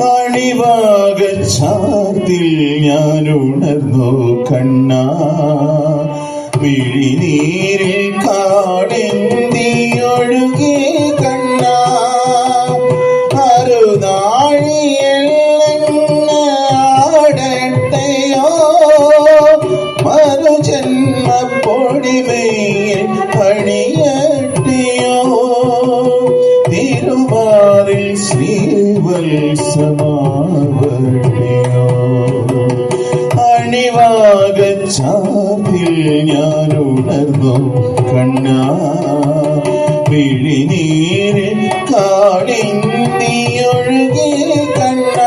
അണിവാകച്ചാത്തിൽ ഞാൻ ഉണർന്നു കണ്ണ. മിഴിനീരിൽ കാടെന്തി ഒഴുകി അണിവാകച്ചാത്തിൽ ഞാൻ ഉണർന്നു കണ്ണ വിഴിനീര് കാടിന്തിയൊഴുകി കണ്ണ.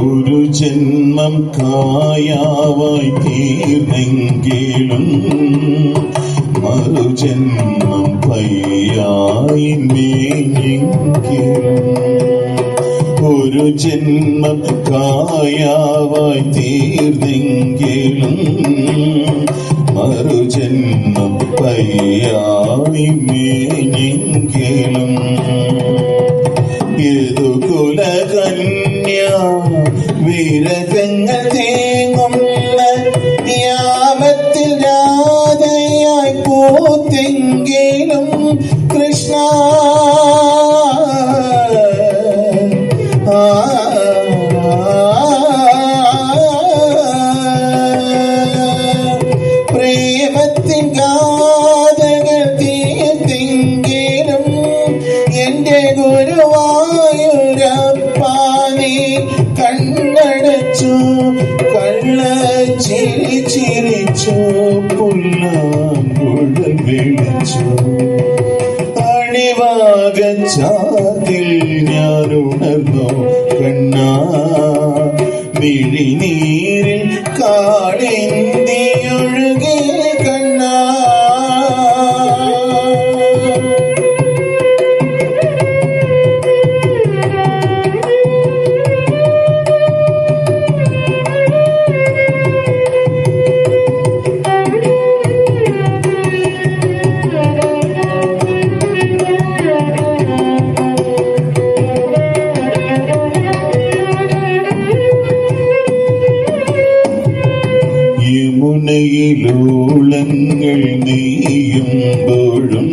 ഒരു ജന്മം കായാവായി തീർന്നെങ്കിലും മറുജന്മം പയ്യായി മേഞ്ഞെങ്കിലും ഒരു ജന്മം കായാവായി തീർന്നെങ്കിലും മറുജന്മം പയ്യായി മേഞ്ഞെങ്കിലും പ്രേമത്തിൻ ഗാഥകൾ തീർത്തെങ്കിലും എന്റെ ഗുരുവായൂരപ്പാനെ കണ്ണടച്ചു കള്ള ചിരി ചിരിച്ചു പുല്ലാങ്കുഴൽ വിളിച്ചു. അണിവാകച്ചാത്തിൽ ഞാൻ ഉണർന്നു കണ്ണ മിഴിനീരിൽ കാടിന്തിയൊഴുകി യമുനയിലോളങ്ങൾ നെയ്യുമ്പോഴും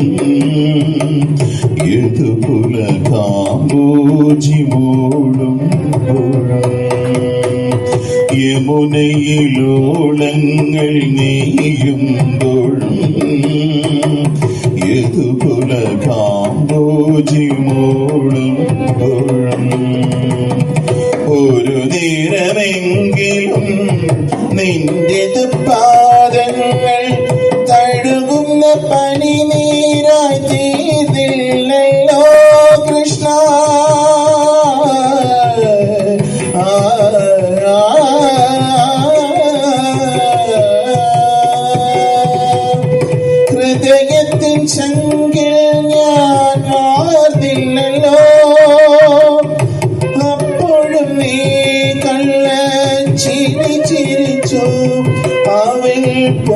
യതുപുല കാമ്പോജി മൂടുമ്പോഴും യമുനയിലോളങ്ങൾ നെയ്യുമ്പോഴും യതുപുല കാമ്പോജി മൂടുമ്പോഴും ഒരു നേരമെങ്കിലും നിന്റെ പാദങ്ങൾ തഴുകുന്ന പനി നീരായി തീർന്നില്ലല്ലോ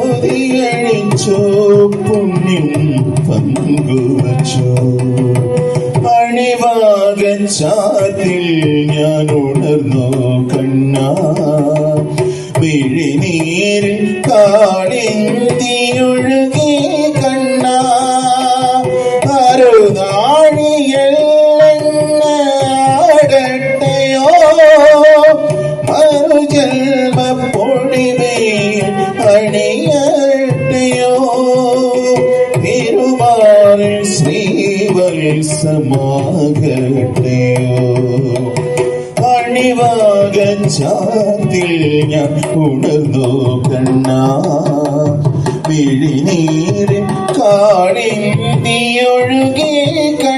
പൊതിയഴിച്ചു പുണ്യം പങ്കുവച്ചു അണിവാകച്ചാത്തിൽ ഞാൻ ഉണർന്നോ കണ്ണ വിഴിനീരിൽ കാളിന്തിയൊഴുകി കണ്ണ അരുനാഴിയല്ലടട്ടയോ മറുജന്മ പൊടിമേൽ അണിയട്ടയോ അണിവാകച്ചാത്തിൽ ഞാൻ ഉണർന്നു കണ്ണ. വിഴിനീര് കാടിന്തിയൊഴുകി കണ്ണ.